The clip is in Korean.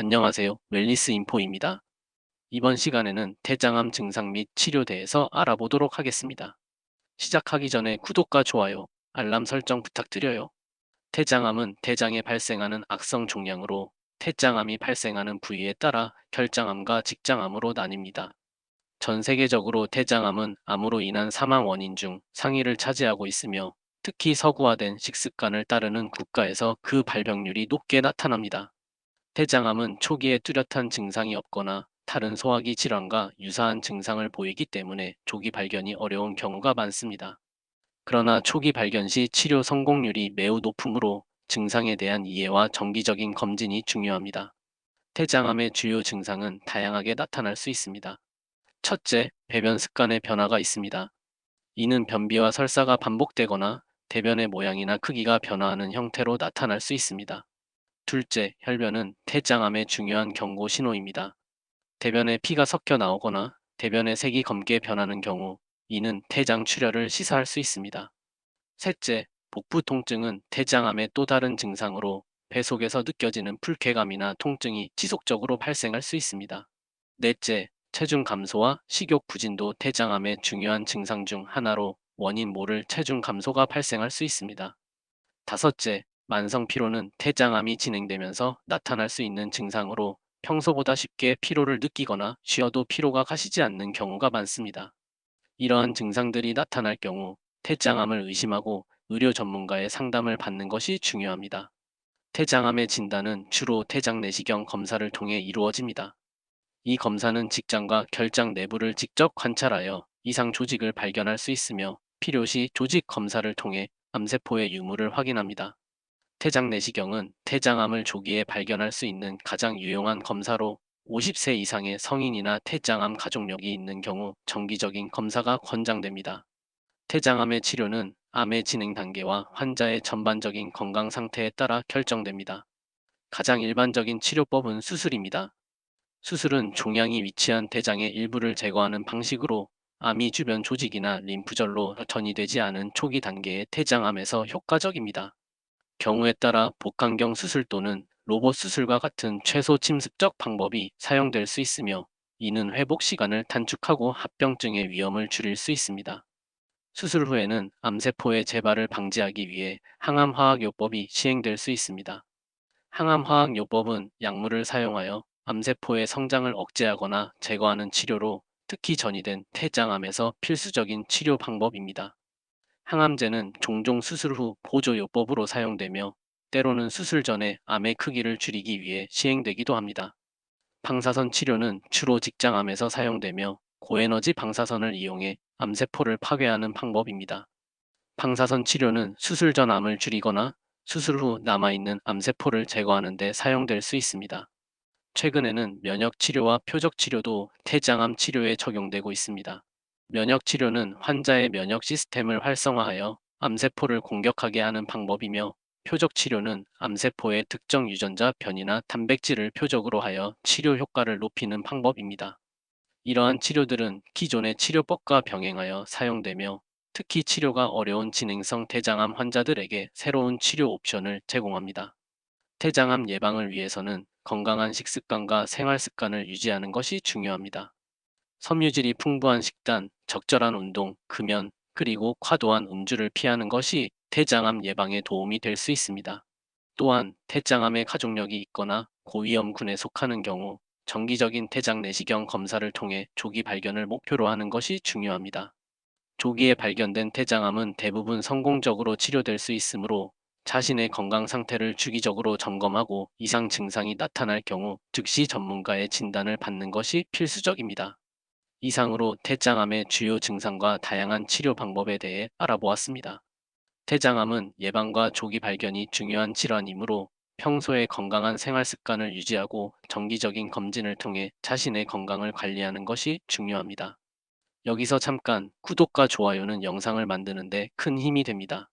안녕하세요. 웰니스 인포입니다. 이번 시간에는 대장암 증상 및 치료에 대해서 알아보도록 하겠습니다. 시작하기 전에 구독과 좋아요, 알람 설정 부탁드려요. 대장암은 대장에 발생하는 악성 종양으로 태장암이 발생하는 부위에 따라 결장암과 직장암으로 나뉩니다. 전 세계적으로 대장암은 암으로 인한 사망 원인 중 상위를 차지하고 있으며 특히 서구화된 식습관을 따르는 국가에서 그 발병률이 높게 나타납니다. 대장암은 초기에 뚜렷한 증상이 없거나 다른 소화기 질환과 유사한 증상을 보이기 때문에 조기 발견이 어려운 경우가 많습니다. 그러나 초기 발견 시 치료 성공률이 매우 높으므로 증상에 대한 이해와 정기적인 검진이 중요합니다. 대장암의 주요 증상은 다양하게 나타날 수 있습니다. 첫째, 배변 습관의 변화가 있습니다. 이는 변비와 설사가 반복되거나 대변의 모양이나 크기가 변화하는 형태로 나타날 수 있습니다. 둘째, 혈변은 태장암의 중요한 경고 신호입니다. 대변에 피가 섞여 나오거나 대변의 색이 검게 변하는 경우 이는 태장 출혈을 시사할 수 있습니다. 셋째, 복부 통증은 태장암의 또 다른 증상으로 배 속에서 느껴지는 불쾌감이나 통증이 지속적으로 발생할 수 있습니다. 넷째, 체중 감소와 식욕 부진도 태장암의 중요한 증상 중 하나로 원인 모를 체중 감소가 발생할 수 있습니다. 다섯째, 만성 피로는 태장암이 진행되면서 나타날 수 있는 증상으로 평소보다 쉽게 피로를 느끼거나 쉬어도 피로가 가시지 않는 경우가 많습니다. 이러한 증상들이 나타날 경우 태장암을 의심하고 의료 전문가의 상담을 받는 것이 중요합니다. 태장암의 진단은 주로 태장 내시경 검사를 통해 이루어집니다. 이 검사는 직장과 결장 내부를 직접 관찰하여 이상 조직을 발견할 수 있으며 필요시 조직 검사를 통해 암세포의 유무를 확인합니다. 태장 내시경은 태장암을 조기에 발견할 수 있는 가장 유용한 검사로 50세 이상의 성인이나 태장암 가족력이 있는 경우 정기적인 검사가 권장됩니다. 태장암의 치료는 암의 진행 단계와 환자의 전반적인 건강 상태에 따라 결정됩니다. 가장 일반적인 치료법은 수술입니다. 수술은 종양이 위치한 대장의 일부를 제거하는 방식으로 암이 주변 조직이나 림프절로 전이되지 않은 초기 단계의 태장암에서 효과적입니다. 경우에 따라 복강경 수술 또는 로봇 수술과 같은 최소 침습적 방법이 사용될 수 있으며 이는 회복 시간을 단축하고 합병증의 위험을 줄일 수 있습니다. 수술 후에는 암세포의 재발을 방지하기 위해 항암화학요법이 시행될 수 있습니다. 항암화학요법은 약물을 사용하여 암세포의 성장을 억제하거나 제거하는 치료로 특히 전이된 태장암에서 필수적인 치료 방법입니다. 항암제는 종종 수술 후 보조요법으로 사용되며 때로는 수술 전에 암의 크기를 줄이기 위해 시행되기도 합니다. 방사선 치료는 주로 직장암에서 사용되며 고에너지 방사선을 이용해 암세포를 파괴하는 방법입니다. 방사선 치료는 수술 전 암을 줄이거나 수술 후 남아있는 암세포를 제거하는 데 사용될 수 있습니다. 최근에는 면역 치료와 표적 치료도 태장암 치료에 적용되고 있습니다. 면역 치료는 환자의 면역 시스템을 활성화하여 암세포를 공격하게 하는 방법이며 표적 치료는 암세포의 특정 유전자 변이나 단백질을 표적으로 하여 치료 효과를 높이는 방법입니다. 이러한 치료들은 기존의 치료법과 병행하여 사용되며 특히 치료가 어려운 진행성 대장암 환자들에게 새로운 치료 옵션을 제공합니다. 대장암 예방을 위해서는 건강한 식습관과 생활 습관을 유지하는 것이 중요합니다. 섬유질이 풍부한 식단, 적절한 운동, 금연, 그리고 과도한 음주를 피하는 것이 대장암 예방에 도움이 될 수 있습니다. 또한 대장암의 가족력이 있거나 고위험군에 속하는 경우 정기적인 대장 내시경 검사를 통해 조기 발견을 목표로 하는 것이 중요합니다. 조기에 발견된 대장암은 대부분 성공적으로 치료될 수 있으므로 자신의 건강 상태를 주기적으로 점검하고 이상 증상이 나타날 경우 즉시 전문가의 진단을 받는 것이 필수적입니다. 이상으로 대장암의 주요 증상과 다양한 치료 방법에 대해 알아보았습니다. 대장암은 예방과 조기 발견이 중요한 질환이므로 평소에 건강한 생활 습관을 유지하고 정기적인 검진을 통해 자신의 건강을 관리하는 것이 중요합니다. 여기서 잠깐 구독과 좋아요는 영상을 만드는데 큰 힘이 됩니다.